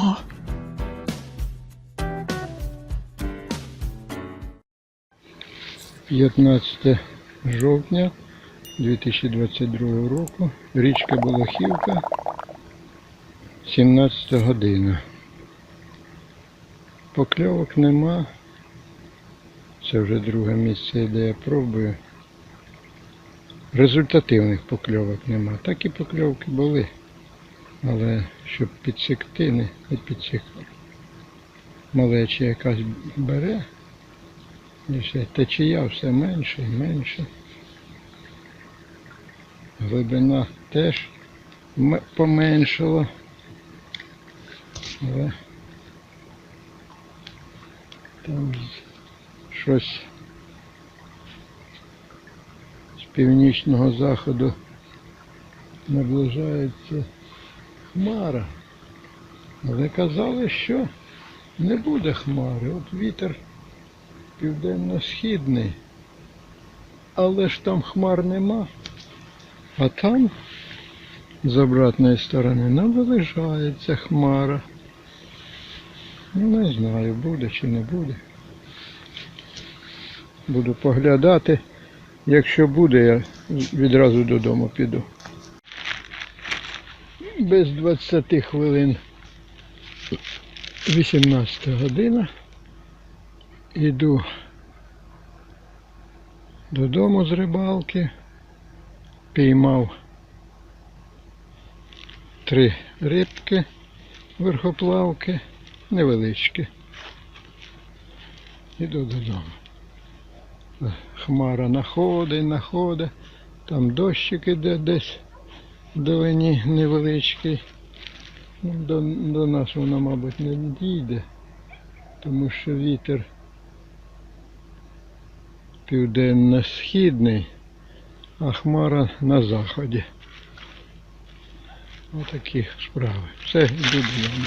О! П'ятнадцяте жовтня 2022 року. Річка Болохівка. 17 година. Покльовок нема. Це вже друге місце, де я пробую. Результативних покльовок нема. Так і покльовки були. Але щоб підсекти, не, не підсекли. Малеча якась бере. І все, течія все менше і менше. Глибина теж поменшала. Але там щось з північного заходу наближається хмара. Але казали, що не буде хмари. От вітер південно-східний. Але ж там хмар нема. А там з обратної сторони наближається хмара. Ну не знаю, буде чи не буде. Буду поглядати. Якщо буде, я відразу додому піду. Без 20 хвилин 18 година. Іду додому з рибалки. Піймав три рибки верхоплавки, невеличкі. Іду додому. Хмара находить, находить. Там дощик іде десь в долині невеличкий. Ну, До, до нас вона, мабуть, не дійде, тому що вітер південно-східний, а хмара на заході. Отакі справи. Все, йду додому.